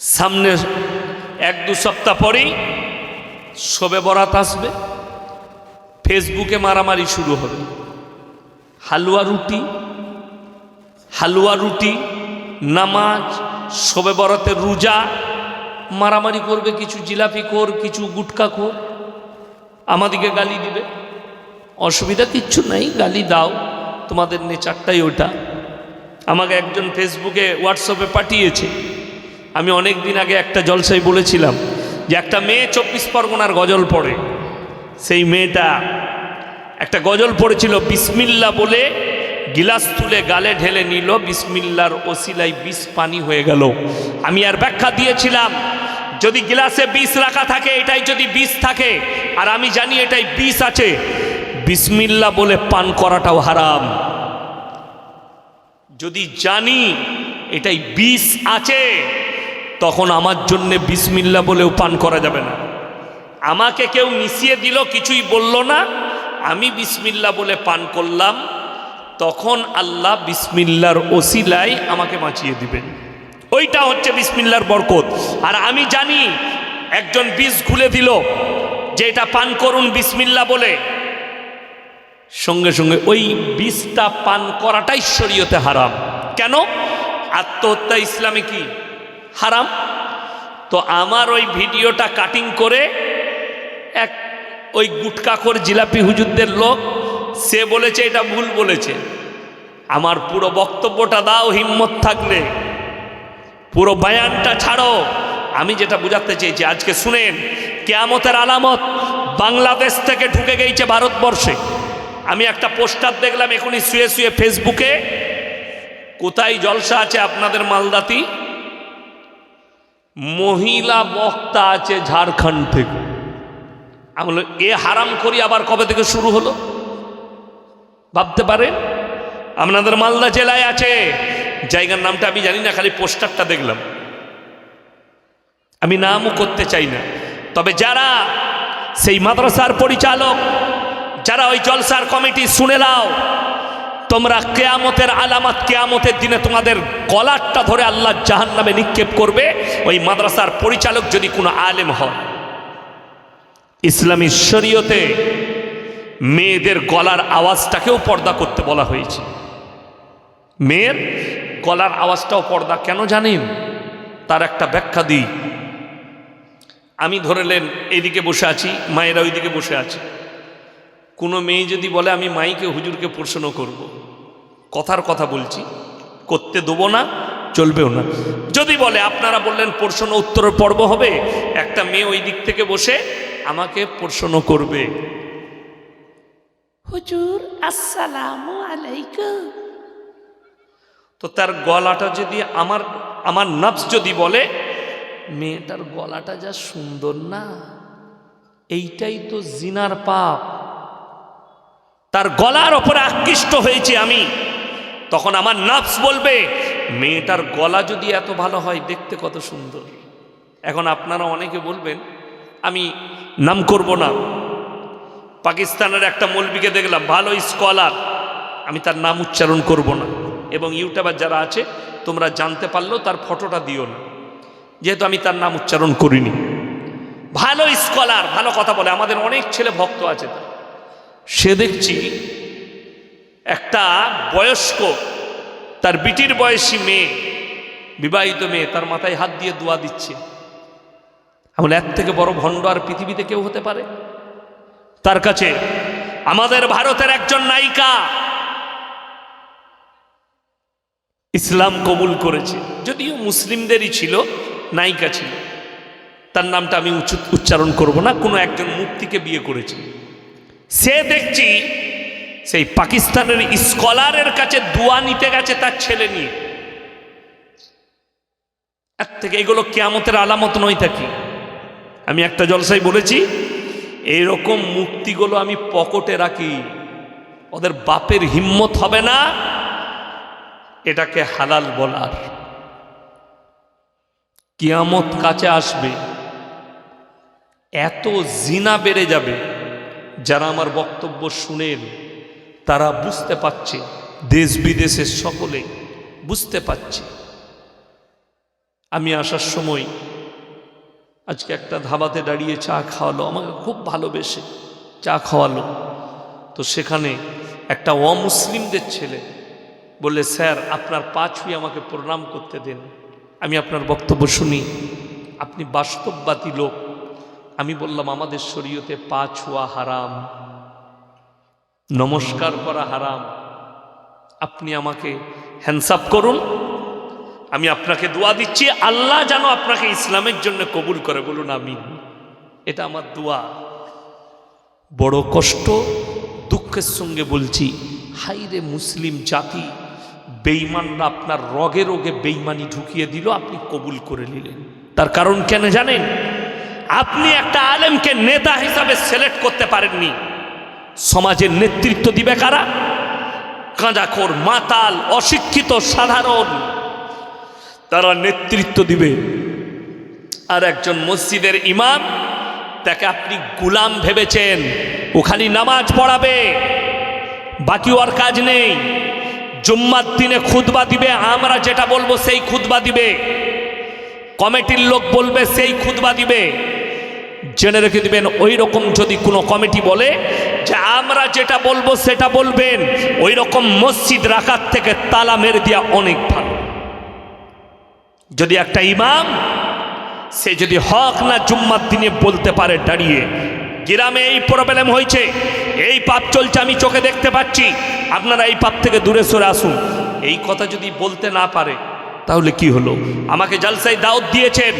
সামনে এক দু সপ্তাহ পরেই শোবে বরাত আসবে। ফেসবুকে মারামারি শুরু হবে। হালুয়া রুটি হালুয়া রুটি, নামাজ, শোবে বরাতের রোজা, মারামারি করবে, কিছু জিলাপি খোর, কিছু গুটকা খোর। আমাদিকে গালি দিবে। অসুবিধা কিচ্ছু নাই, গালি দাও। তোমাদের নেচারটাই ওটা। আমাকে একজন ফেসবুকে, হোয়াটসঅ্যাপে পাঠিয়েছে। আমি অনেক দিন আগে একটা জলসাই বলেছিলাম যে একটা মেয়ে চব্বিশ পরগনার গজল পড়ে। সেই মেয়েটা একটা গজল পড়েছিল, বিসমিল্লা বলে গিলাস তুলে গালে ঢেলে নিল, বিসমিল্লার ওসিলাই বিষ পানি হয়ে গেল। আমি আর ব্যাখ্যা দিয়েছিলাম, যদি গিলাসে বিষ রাখা থাকে, এটাই যদি বিষ থাকে, আর আমি জানি এটাই বিষ আছে, বিসমিল্লা বলে পান করাটাও হারাম। যদি জানি এটাই বিষ আছে তখন আমার জন্যে বিসমিল্লা বলেও পান করা যাবে না। আমাকে কেউ মিশিয়ে দিল, কিছুই বলল না। আমি বিসমিল্লা বলে পান করলাম। তখন আল্লাহ বিসমিল্লার ওসিলাই আমাকে বাঁচিয়ে দিবেন। ওইটা হচ্ছে বিসমিল্লার বরকত। আর আমি জানি একজন বিষ খুলে দিল, যে এটা পান করুন বিসমিল্লা বলে। সঙ্গে সঙ্গে ওই বিষটা পান করাটাই শরীয়তে হারাম। কেন? আত্মহত্যা ইসলামে কি? হারাম। তো আমার ওই ভিডিওটা কাটিং করে এক ওই গুটকাখোর জিলাপি হুজুরদের লোক, সে বলেছে, এটা ভুল বলেছে। আমার পুরো বক্তব্যটা দাও, হিম্মত থাকলে। পুরো বায়ানটা ছাড়ো। আমি যেটা বুঝাতে চেয়েছি, আজকে শুনেন, কেয়ামতের আলামত বাংলাদেশ থেকে ঢুকে গেছে ভারতবর্ষে। আমি একটা পোস্টার দেখলাম, এখনই শুয়ে শুয়ে ফেসবুকে কোথায় জলসা আছে আপনাদের মালদাতি মহিলা বক্তা আছে ঝাড়খণ্ড থেকে। আমি বলল এ হারাম করি আবার কবে থেকে শুরু হলো? ভাবতে পারেন? আপনাদের মালদা জেলায় আছে। জায়গার নামটা আমি জানি না, খালি পোস্টারটা দেখলাম। আমি নামও করতে চাই না। তবে যারা সেই মাদ্রাসার পরিচালক, যারা ওই জলসার কমিটি, শুনে নাও। তোমরা কেয়ামতের আলামত, কেয়ামতের দিনে তোমাদের কলারটা ধরে আল্লাহ জাহান নামে নিক্ষেপ করবে। ওই মাদ্রাসার পরিচালক যদি কোনো আলেম হয়, ইসলামী শরীয়তে মেয়েদের গলার আওয়াজটাকেও পর্দা করতে বলা হয়েছে। মেয়ের গলার আওয়াজটাও পর্দা কেন জানেন? তার একটা ব্যাখ্যা দিই। আমি ধরেলেন এইদিকে বসে আছি, মায়েরা ওইদিকে বসে আছে। কোনো মেয়ে যদি বলে আমি মাইকে হুজুরকে প্রশ্ন করব। কথার কথা বলছি করতে দেবো না চলবেও না। যদি বলে আপনারা বললেন প্রশ্ন উত্তরের পর্ব হবে একটা মেয়ে ওই দিক থেকে বসে আমাকে প্রশ্ন করবে। হুজুর আসসালাম আলাইকুম। তো তার গলাটা যদি আমার আমার নফস যদি বলে মেয়েটার গলাটা যা সুন্দর না এইটাই তো জিনার পাপ। তার গলার ওপরে আকৃষ্ট হয়েছে আমি। তখন আমার নফস বলবে, মেয়েটার গলা যদি এত ভালো হয়, দেখতে কত সুন্দর। এখন আপনারা অনেকে বলবেন, আমি নাম করব না। পাকিস্তানের একটা মৌলবিকে দেখলাম, ভালো স্কলার। আমি তার নাম উচ্চারণ করব না। এবং ইউটিউবার যারা আছে, তোমরা জানতে পারলেও তার ফটোটা দিও না। যেহেতু আমি তার নাম উচ্চারণ করিনি। ভালো স্কলার, ভালো কথা বলে। আমাদের অনেক ছেলে ভক্ত আছে তার। সে দেখছি একটা বয়স্ক, তার বিটির বয়সী মেয়ে, বিবাহিত মেয়ে, তার মাথায় হাত দিয়ে দোয়া দিচ্ছে। আমরা এর থেকে বড় ভণ্ড আর পৃথিবীতে কেউ হতে পারে? তার কাছে, আমাদের ভারতের একজন নায়িকা ইসলাম কবুল করেছে। যদিও মুসলিমদেরই ছিল, নায়িকা ছিল। তার নামটা আমি উচ্চ- উচ্চারণ করব না, কোনো একজন মুক্তিকে বিয়ে করেছে। সে দেখছি সেই পাকিস্তানের স্কলারের কাছে দোয়া নিতে গেছে তার ছেলে নিয়ে। এর থেকে এগুলো কেয়ামতের আলামত নয় থাকি আমি একটা জলসাই বলেছি এইরকম মুক্তিগুলো আমি পকেটে রাখি, ওদের বাপের হিম্মত হবে না, এটাকে হালাল বলার। কিয়ামত কাছে আসবে, এত জিনা বেড়ে যাবে যারা আমার বক্তব্য শুনেন, তারা বুঝতে পারছে, দেশ বিদেশের সকলে বুঝতে পারছে। আমি আসার সময় আজকে একটা ধাবাতে দাঁড়িয়ে চা খাওয়ালো, আমাকে খুব ভালোবেসে চা খাওয়ালো। তো সেখানে একটা অমুসলিমদের ছেলে বললে, স্যার, আপনার পা ছুঁয়ে আমাকে প্রণাম করতে দেন। আমি আপনার বক্তব্য শুনি। আপনি বাস্তববাদী লোক। আমি বললাম, আমাদের শরীয়তে পা ছোঁয়া হারাম, নমস্কার করা হারাম। আপনি আমাকে হ্যান্ডসাপ করুন। আমি আপনাকে দোয়া দিচ্ছি। আল্লাহ যেন আপনাকে ইসলামের জন্য কবুল করে বলুন আমি এটা আমার দোয়া। বড় কষ্ট, দুঃখের সঙ্গে বলছি হাইরে মুসলিম জাতি বেইমানরা আপনার রগে রোগে বেইমানি ঢুকিয়ে দিল, আপনি কবুল করে নিলেন। তার কারণ কেন জানেন? আপনি একটা আলেমকে নেতা হিসাবে সিলেক্ট করতে পারেননি। সমাজের নেতৃত্ব দিবে কারা? কাঁজাখোর মাতাল, অশিক্ষিত, সাধারণ। তারা নেতৃত্ব দিবে। আর একজন মসজিদের ইমাম, তাকে আপনি গুলাম ভেবেছেন ওখানে নামাজ পড়াবে। বাকি ওর কাজ নেই। জুম্মার দিনে খুদবা দিবে, আমরা যেটা বলব সেই খুদবা দিবে। কমিটির লোক বলবে সেই খুদবা দিবে। জেনে রেখে দিবেন ওই রকম যদি কোনো কমিটি বলে যে আমরা যেটা বলব সেটা বলবেন ওই রকম মসজিদ রাখার থেকে তালা মেরে দেওয়া অনেক ভালো। যদি একটা ইমাম, সে যদি হক না জুম্মার দিনে বলতে পারে দাঁড়িয়ে, গ্রামে এই প্রবলেম হয়েছে, এই পাপ চলছে, আমি চোখে দেখতে পাচ্ছি, আপনারা এই পাপ থেকে দূরে সরে আসুন। এই কথা যদি বলতে না পারে তাহলে কি হলো? আমাকে জালসাই দাওয়াত দিয়েছেন।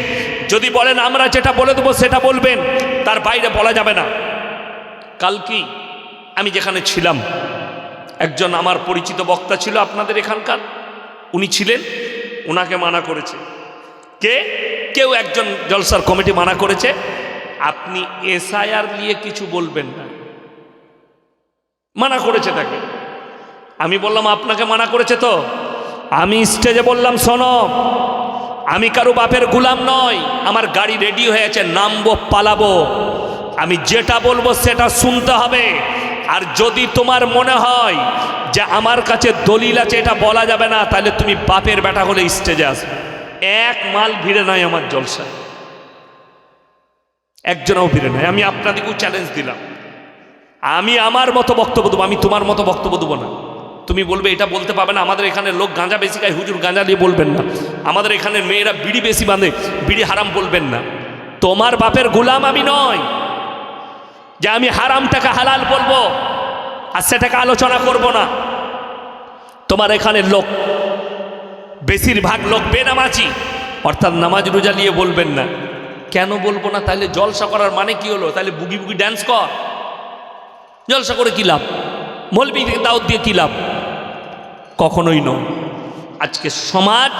যদি বলেন আমরা যেটা বলে দেবো সেটা বলবেন, তার বাইরে বলা যাবে না। কাল কি? আমি যেখানে ছিলাম, একজন আমার পরিচিত বক্তা ছিল আপনাদের এখানকার। উনি ছিলেন ওনাকে মানা করেছে। কে? কেউ একজন জলসার কমিটি মানা করেছে। আপনি এসআইআর নিয়ে কিছু বলবেন না। মানা করেছে তাকে। আমি বললাম, আপনাকে মানা করেছে তো? আমি স্টেজে বললাম, শোনো, আমি কারও বাপের গুলাম নয় আমার গাড়ি রেডি হয়েছে, নামবো, পালাবো। আমি যেটা বলব সেটা শুনতে হবে। আর যদি তোমার মনে হয় যে আমার কাছে দলিল আছে, এটা বলা যাবে না, তাহলে তুমি বাপের বেটা হলে স্টেজে আসবে। এক মাল ভিড়ে নাই আমার জলসায় একজনও ভিড়ে নাই। আমি আপনাদেরকেও চ্যালেঞ্জ দিলাম। আমি আমার মতো বক্তব্য দেবো, আমি তোমার মতো বক্তব্য দেবো না। তুমি বলবে, এটা বলতে পারবে না। আমাদের এখানে লোক গাঁজা বেশি খায়। হুজুর গাঁজা দিয়ে বলবেন না। আমাদের এখানে মেয়েরা বিড়ি বেশি বাঁধে, বিড়ি হারাম বলবেন না। তোমার বাপের গোলাম আমি নয় যে আমি হারামটাকে হালাল বলব, আর সেটাকে আলোচনা করব না। তোমার এখানে লোক, বেশিরভাগ লোক বেনামাজি। অর্থাৎ নামাজ রোজা নিয়ে বলবেন না। কেন বলব না? তাহলে জলসা করার মানে কি হলো? তাহলে বুগি বুগি ড্যান্স কর। জলসা করে কী লাভ? মলবি দাওয়াত দিয়ে কী লাভ? কখনোই নয়। আজকে সমাজ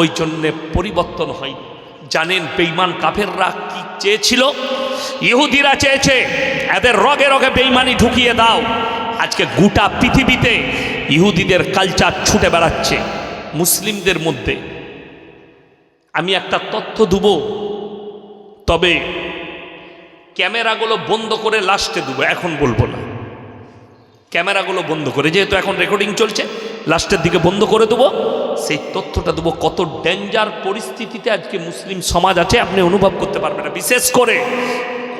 ওই জন্যে পরিবর্তন হয় জানেন বেইমান কাফেররা কি চেয়েছিল? ইহুদিরা চেয়েছে, এদের রগে রগে বেইমানি ঢুকিয়ে দাও। আজকে গোটা পৃথিবীতে ইহুদিদের কালচার ছুটে বেড়াচ্ছে মুসলিমদের মধ্যে। আমি একটা তথ্য দেব, তবে ক্যামেরাগুলো বন্ধ করে লাস্টে দেবো, এখন বলব না। ক্যামেরাগুলো বন্ধ করে, যেহেতু এখন রেকর্ডিং চলছে লাস্টের দিকে বন্ধ করে দেবো। সেই তথ্যটা দেবো, কত ডেঞ্জার পরিস্থিতিতে আজকে মুসলিম সমাজ আছে, আপনি অনুভব করতে পারবেন না। বিশেষ করে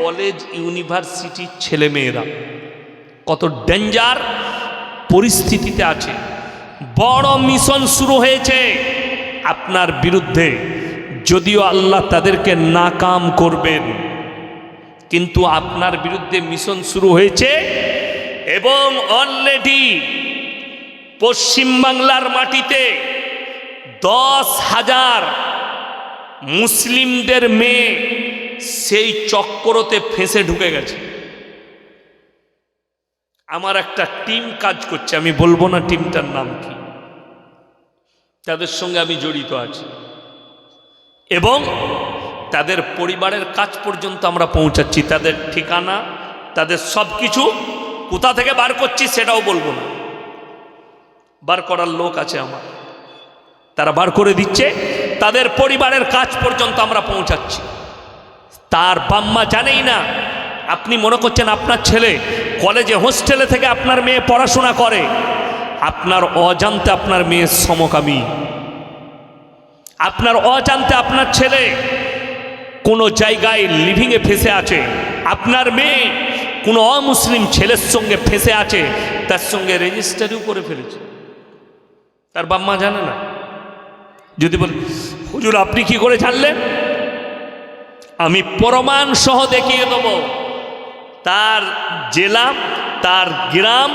কলেজ ইউনিভার্সিটির ছেলেমেয়েরা, কত ডেঞ্জার পরিস্থিতিতে আছে। বড় মিশন শুরু হয়েছে আপনার বিরুদ্ধে। যদিও আল্লাহ তাদেরকে নাকাম করবেন, কিন্তু আপনার বিরুদ্ধে মিশন শুরু হয়েছে এবং অলরেডি পশ্চিমবাংলার মাটিতে দশ হাজার মুসলিমদের মেয়ে সেই চক্করতে ফেঁসে ঢুকে গেছে। আমার একটা টিম কাজ করছে, আমি বলব না টিমটার নাম কি। তাদের সঙ্গে আমি জড়িত আছি। এবং তাদের পরিবারের কাজ পর্যন্ত আমরা পৌঁছাচ্ছি। তাদের ঠিকানা, তাদের সব কিছু কোথা থেকে বার করছি সেটাও বলব না। বার করার লোক আছে আমার। তারা বার করে দিচ্ছে, তাদের পরিবারের কাজ পর্যন্ত আমরা পৌঁছাচ্ছি। তার বাম্মা জানেই না, আপনি মনে করছেন আপনার ছেলে কলেজে হোস্টেলে থেকে আপনার মেয়ে পড়াশোনা করে, আপনার অজান্তে আপনার মেয়ের সমকামী। আপনার অজান্তে আপনার ছেলে কোনো জায়গায় লিভিংয়ে ফেসে আছে, আপনার মেয়ে কোনো অমুসলিম ছেলের সঙ্গে ফেসে আছে, তার সঙ্গে রেজিস্টারিও করে ফেলেছে। তার বাম্মা জানে না। যদি বলে, হুজুর, আপনি কি করে জানলেন আমি প্রমাণ সহ দেখিয়ে দেব। তার জেলা, তার গ্রাম,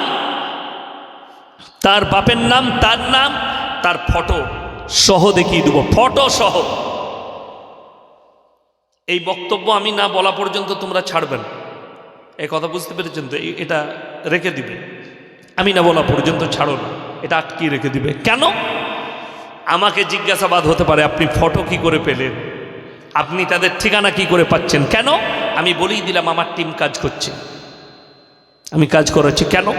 তার বাপের নাম, তার নাম, তার ফটো সহ দেখিয়ে দেবো, ফটো সহ। এই বক্তব্য আমি না বলা পর্যন্ত তোমরা ছাড়বেন এই কথা বুঝতে পেরেছেন তো? এটা রেখে দিবে। আমি না বলা পর্যন্ত ছাড়ো না। এটা আটকিয়ে রেখে দিবে। কেন? আমাকে জিজ্ঞাসাবাদ হতে পারে, আপনি ফটো কি করে পেলেন? আপনি তাদের ঠিকানা কি করে পাচ্ছেন? কেন? আমি বলেই দিলাম, আমার টিম কাজ করছে। আমি কাজ করাচ্ছি। কেন?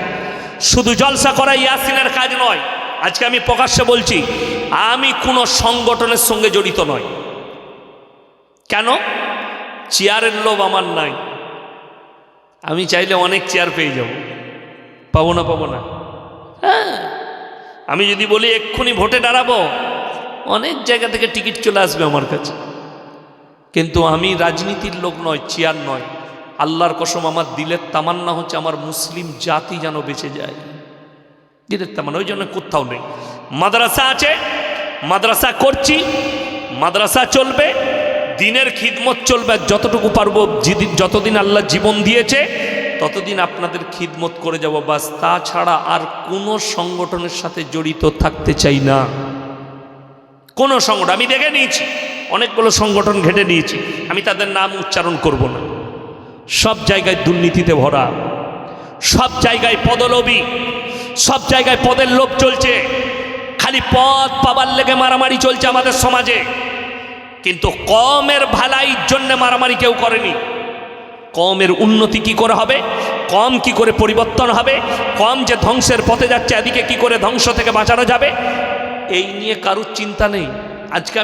শুধু জলসা করা ইয়াসিনের কাজ নয়, আজকে আমি প্রকাশ্যে বলছি, আমি কোনো সংগঠনের সঙ্গে জড়িত নয় কেন? চেয়ারের লোভ আমার নাই। আমি চাইলে অনেক চেয়ার পেয়ে যাব। পাবো না পাবো না। হ্যাঁ আমি যদি বলি এক্ষুনি ভোটে দাঁড়াবো, অনেক জায়গা থেকে টিকিট চলে আসবে আমার কাছে। কিন্তু আমি রাজনীতির লোক নয়, চেয়ার নয়। আল্লাহর কসম, আমার দিলের তামান্না হচ্ছে আমার মুসলিম জাতি যেন বেঁচে যায়। দিলের তামান্না, ওই জন্য কোথাও নেই। মাদ্রাসা আছে, মাদ্রাসা করছি, মাদ্রাসা চলবে, দিনের খিদমত চলবে, যতটুকু পারব যতদিন আল্লাহ জীবন দিয়েছে ততদিন আপনাদের খিদমত করে যাব বাস, তাছাড়া আর কোনো সংগঠনের সাথে জড়িত থাকতে চাই না। কোনো সংগঠন, আমি দেখে নিয়েছি, অনেকগুলো সংগঠন ঘেটে নিয়েছি, আমি তাদের নাম উচ্চারণ করব না। সব জায়গায় দুর্নীতিতে ভরা, সব জায়গায় পদলোভী, সব জায়গায় পদের লোভ চলছে, খালি পদ পাবার লেগে মারামারি চলছে আমাদের সমাজে। কিন্তু কমের ভালাইর জন্য মারামারি কেউ করেনি। কমের উন্নতি কি করে হবে? কম কি করে পরিবর্তন হবে? কম যে ধ্বংসের পথে যাচ্ছে, এদিকে কি করে ধ্বংস থেকে বাঁচানো যাবে? এই নিয়ে কারুর চিন্তা নেই। আজকে